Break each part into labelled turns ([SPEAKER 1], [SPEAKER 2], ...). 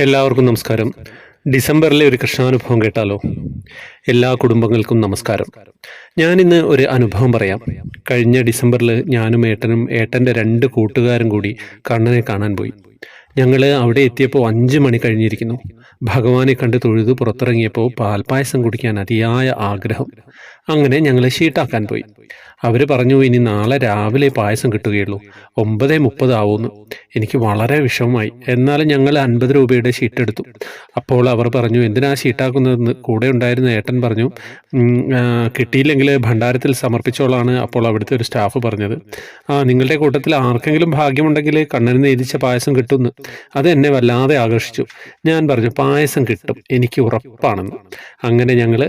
[SPEAKER 1] എല്ലാവർക്കും നമസ്കാരം. ഡിസംബറിലെ ഒരു കൃഷ്ണാനുഭവം കേട്ടാലോ? എല്ലാ കുടുംബങ്ങൾക്കും നമസ്കാരം. ഞാനിന്ന് ഒരു അനുഭവം പറയാം. കഴിഞ്ഞ ഡിസംബറിൽ ഞാനും ഏട്ടനും ഏട്ടന്റെ രണ്ട് കൂട്ടുകാരും കൂടി കണ്ണനെ കാണാൻ പോയി. ഞങ്ങൾ അവിടെ എത്തിയപ്പോൾ അഞ്ച് മണി കഴിഞ്ഞിരിക്കുന്നു. ഭഗവാനെ കണ്ട് തൊഴുതു പുറത്തിറങ്ങിയപ്പോൾ പാൽപ്പായസം കുടിക്കാൻ അതിയായ ആഗ്രഹം. അങ്ങനെ ഞങ്ങൾ ഷീട്ടാക്കാൻ പോയി. അവർ പറഞ്ഞു ഇനി നാളെ രാവിലെ പായസം കിട്ടുകയുള്ളൂ. ഒമ്പത് ആവുന്നു. എനിക്ക് വളരെ വിഷമമായി. എന്നാലും ഞങ്ങൾ അൻപത് രൂപയുടെ ഷീറ്റ് എടുത്തു. അപ്പോൾ അവർ പറഞ്ഞു എന്തിനാ ഷീട്ടാക്കുന്നതെന്ന് കൂടെ ഉണ്ടായിരുന്ന ഏട്ടൻ പറഞ്ഞു "ഉം, ആ, കിട്ടിയില്ലെങ്കിൽ ഭണ്ഡാരത്തിൽ സമർപ്പിച്ചോളാണ്. അപ്പോൾ അവിടുത്തെ ഒരു സ്റ്റാഫ് പറഞ്ഞത് ആ നിങ്ങളുടെ കൂട്ടത്തിൽ ആർക്കെങ്കിലും ഭാഗ്യമുണ്ടെങ്കിൽ കണ്ണന് നേരിച്ച പായസം കിട്ടുമെന്ന് അത് എന്നെ വല്ലാതെ ആകർഷിച്ചു. ഞാൻ പറഞ്ഞു പായസം കിട്ടും. എനിക്ക് ഉറപ്പാണെന്ന്. അങ്ങനെ ഞങ്ങൾ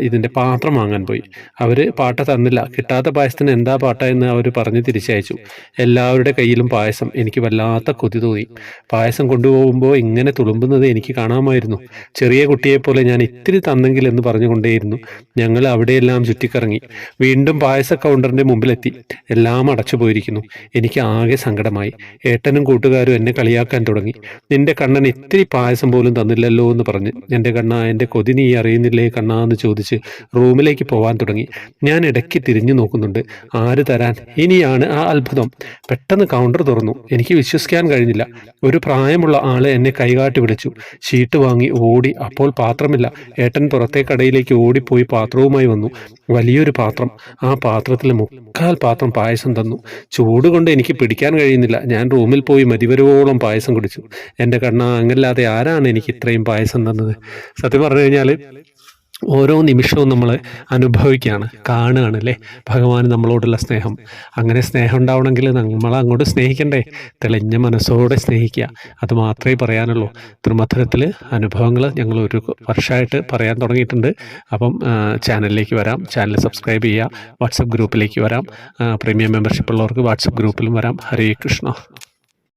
[SPEAKER 1] ഇതിന്റെ പാത്രം വാങ്ങാൻ പോയി. അവർ പാട്ട തന്നില്ല. കിട്ടാത്ത പായസത്തിന് എന്താ പാട്ട എന്ന് അവർ പറഞ്ഞ് തിരിച്ചയച്ചു. എല്ലാവരുടെ കയ്യിലും പായസം. എനിക്ക് വല്ലാത്ത കൊതി തോന്നി. പായസം കൊണ്ടുപോകുമ്പോൾ ഇങ്ങനെ തുളുമ്പുന്നത് എനിക്ക് കാണാമായിരുന്നു. ചെറിയ കുട്ടിയെപ്പോലെ ഞാൻ ഇത്തിരി തന്നെങ്കിൽ എന്ന് പറഞ്ഞുകൊണ്ടേയിരുന്നു. ഞങ്ങൾ അവിടെയെല്ലാം ചുറ്റിക്കറങ്ങി. വീണ്ടും പായസ കൗണ്ടറിന്റെ മുമ്പിലെത്തി. എല്ലാം അടച്ചു പോയിരിക്കുന്നു. എനിക്ക് ആകെ സങ്കടമായി. ഏട്ടനും കൂട്ടുകാരും എന്നെ കളിയാക്കാൻ തുടങ്ങി. നിന്റെ കണ്ണൻ ഇത്തിരി പായസം പോലും തന്നില്ലല്ലോ എന്ന് പറഞ്ഞ് എന്റെ കണ്ണ എന്റെ കൊതി നീ അറിയുന്നില്ലേ കണ്ണാ എന്ന് ചോദിച്ച് റൂമിലേക്ക് പോകാൻ തുടങ്ങി. ഞാൻ ഇടയ്ക്ക് തിരിഞ്ഞു നോക്കുന്നുണ്ട്. ആര് തരാൻ? ഇനിയാണ് ആ അത്ഭുതം. പെട്ടെന്ന് കൗണ്ടർ തുറന്നു. എനിക്ക് വിശ്വസിക്കാൻ കഴിഞ്ഞില്ല. ഒരു പ്രായമുള്ള ആൾ എന്നെ കൈകാട്ടി വിളിച്ചു. ഷീട്ട് വാങ്ങി ഓടി. അപ്പോൾ പാത്രമില്ല. ഏട്ടൻ പുറത്തെ കടയിലേക്ക് ഓടിപ്പോയി പാത്രവുമായി വന്നു. വലിയൊരു പാത്രം. ആ പാത്രത്തിൽ മുക്കാൽ പാത്രം പായസം തന്നു. ചൂട് കൊണ്ട് എനിക്ക് പിടിക്കാൻ കഴിയുന്നില്ല. ഞാൻ റൂമിൽ പോയി മതിവരുവോളം പായസം കുടിച്ചു. എന്റെ കണ്ണ അങ്ങല്ലാതെ ആരാണ് എനിക്ക് ഇത്രയും പായസം തന്നത്. സത്യം പറഞ്ഞു കഴിഞ്ഞാൽ ഓരോ നിമിഷവും നമ്മൾ അനുഭവിക്കുകയാണ് കാണുകയാണ് അല്ലേ ഭഗവാൻ നമ്മളോടുള്ള സ്നേഹം. അങ്ങനെ സ്നേഹം ഉണ്ടാവണമെങ്കിൽ നമ്മൾ അങ്ങോട്ട് സ്നേഹിക്കണ്ടേ? തെളിഞ്ഞ മനസ്സോടെ സ്നേഹിക്കുക. അത് മാത്രമേ പറയാനുള്ളൂ. ത്രിമധുരത്തിൽ അനുഭവങ്ങൾ ഞങ്ങൾ ഒരു വർഷമായിട്ട് പറയാൻ തുടങ്ങിയിട്ടുണ്ട്. അപ്പം ചാനലിലേക്ക് വരാം. ചാനൽ സബ്സ്ക്രൈബ് ചെയ്യുക. വാട്സപ്പ് ഗ്രൂപ്പിലേക്ക് വരാം. പ്രീമിയം മെമ്പർഷിപ്പ് ഉള്ളവർക്ക് വാട്സപ്പ് ഗ്രൂപ്പിലും വരാം. ഹരേ കൃഷ്ണ.